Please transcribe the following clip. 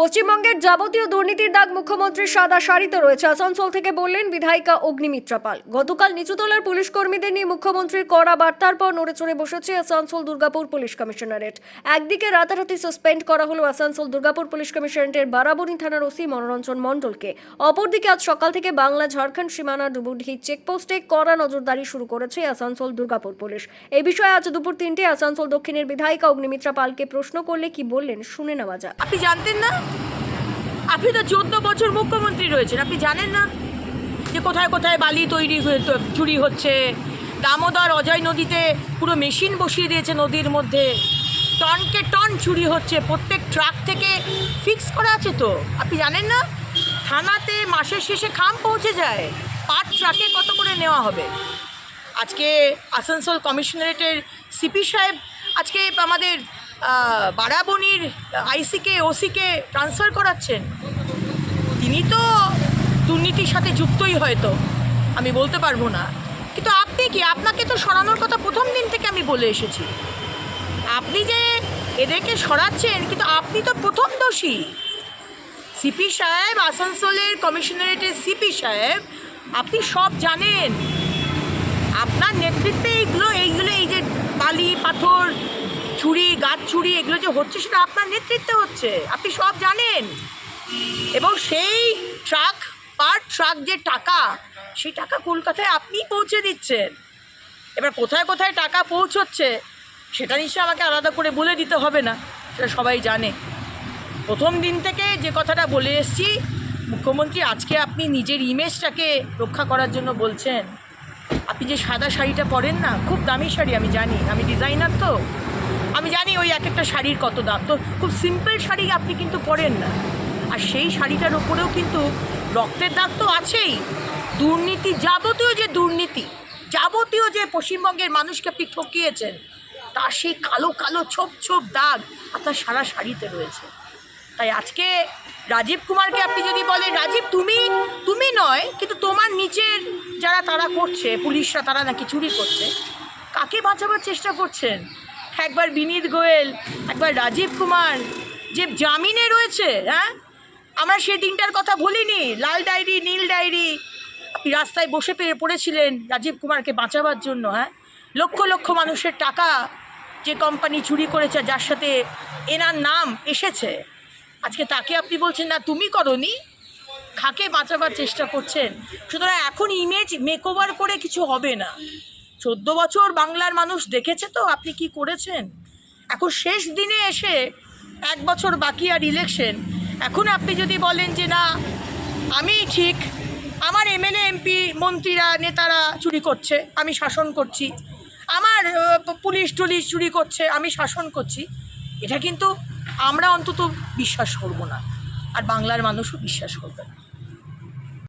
পশ্চিমবঙ্গের যাবতীয় দুর্নীতির দাগ মুখ্যমন্ত্রীর সাদা শাড়িতে রয়েছে। আসানসোল থেকে বললেন, বিধায়িকা অগ্নিমিত্রা পাল। গতকাল নিচুতলার পুলিশ কর্মীদের নিয়ে মুখ্যমন্ত্রীর কড়া বার্তার পর নড়ে চড়ে বসেছে আসানসোল দুর্গাপুর পুলিশ কমিশনারেট। একদিকে রাতারাতি সাসপেন্ড করা হলো আসানসোল দুর্গাপুর পুলিশ কমিশনারেটের বারাবণী থানার ওসি মনোরঞ্জন মণ্ডলকে। অপরদিকে আজ সকাল থেকে বাংলা, ঝাড়খণ্ড, সীমানা ডুবুডি চেকপোস্টে কড়া নজরদারি শুরু করেছে আসানসোল দুর্গাপুর পুলিশ। এ বিষয়ে আজ দুপুর তিনটে আসানসোল দক্ষিণের বিধায়িকা অগ্নিমিত্রা পালকে প্রশ্ন করলে কি বললেন, শুনে নেওয়া যাক। আপনি জানতেন না? আপনি তো চোদ্দ বছর মুখ্যমন্ত্রী রয়েছেন, আপনি জানেন না যে কোথায় কোথায় বালি তৈরি হয়ে চুরি হচ্ছে। দামোদর অজয় নদীতে পুরো মেশিন বসিয়ে দিয়েছে নদীর মধ্যে। টনকে টন চুরি হচ্ছে, প্রত্যেক ট্রাক থেকে ফিক্স করা আছে তো, আপনি জানেন না? থানাতে মাসের শেষে খাম পৌঁছে যায় পাট ট্রাকে কত করে নেওয়া হবে? আজকে আসানসোল কমিশনারেটের সিপি সাহেব, আজকে আমাদের আহ, বারাবণীর আইসিকে ওসিকে ট্রান্সফার করাচ্ছেন। তিনি তো দুর্নীতির সাথে যুক্তই হয়তো আমি বলতে পারব না। কিন্তু আপনি কি আপনাকে তো সরানোর কথা প্রথম দিন থেকে আমি বলে এসেছি। আপনি যে এদেরকে সরাচ্ছেন কিন্তু আপনি তো প্রথম দোষী। সিপি সাহেব আসানসোলের কমিশনারেটের সিপি সাহেব আপনি সব জানেন। আপনার নেতৃত্বে এইগুলো এইগুলো এই যে বালি পাথর চুরি গাছ চুরি এগুলো যে হচ্ছে সেটা আপনার নেতৃত্বে হচ্ছে। আপনি সব জানেন। এবং সেই ট্রাক, পার ট্রাক যে টাকা, সেই টাকা কলকাতায় আপনি পৌঁছে দিচ্ছেন। এবার কোথায় কোথায় টাকা পৌঁছচ্ছে, সেটা নিশ্চয়ই আমাকে আলাদা করে বলে দিতে হবে না, সেটা সবাই জানে। প্রথম দিন থেকে যে কথাটা বলে এসছি, মুখ্যমন্ত্রী আজকে আপনি নিজের ইমেজটাকে রক্ষা করার জন্য বলছেন। আপনি যে সাদা শাড়িটা পরেন না, খুব দামি শাড়ি, আমি জানি। আমি ডিজাইনার তো। আমি জানি ওই এক একটা শাড়ির কত দাম। তো খুব সিম্পল শাড়ি আপনি কিন্তু পরেন না। আর সেই শাড়িটার ওপরেও কিন্তু রক্তের দাগ তো আছেই। দুর্নীতি যাবতীয় যে দুর্নীতি, যাবতীয় যে পশ্চিমবঙ্গের মানুষকে আপনি ঠকিয়েছেন তার সেই কালো কালো ছোপ ছোপ দাগ আপনার সারা শাড়িতে রয়েছে। তাই আজকে রাজীব কুমারকে আপনি যদি বলেন, রাজীব, তুমি তুমি নয়, কিন্তু তোমার নিচের যারা তারা করছে, পুলিশরা তারা নাকি চুরি করছে, কাকে বাঁচাবার চেষ্টা করছেন? একবার বিনীত গোয়েল, একবার রাজীব কুমার, যে জামিনে রয়েছে হ্যাঁ? আমরা সেই দিনটার কথা বলিনি লাল ডায়েরি, নীল ডায়েরি। আপনি রাস্তায় বসে পেয়ে পড়েছিলেন রাজীব কুমারকে বাঁচাবার জন্য হ্যাঁ? লক্ষ লক্ষ মানুষের টাকা যে কোম্পানি চুরি করেছে, যার সাথে এনার নাম এসেছে। আজকে তাকে আপনি বলছেন, না, তুমি করনি। খাকে বাঁচাবার চেষ্টা করছেন? সুতরাং এখন ইমেজ মেকওভার করে কিছু হবে না। চোদ্দ বছর বাংলার মানুষ দেখেছে তো? আপনি কি করেছেন? এখন শেষ দিনে এসে এক বছর বাকি আর ইলেকশন এখন আপনি যদি বলেন যে না, আমি ঠিক, আমার এমএলএ, এমপি, মন্ত্রীরা, নেতারা চুরি করছে, আমি শাসন করছি। আমার পুলিশ টুলিশ চুরি করছে, আমি শাসন করছি। এটা কিন্তু আমরা অন্তত বিশ্বাস করব না। আর বাংলার মানুষও বিশ্বাস করবে না।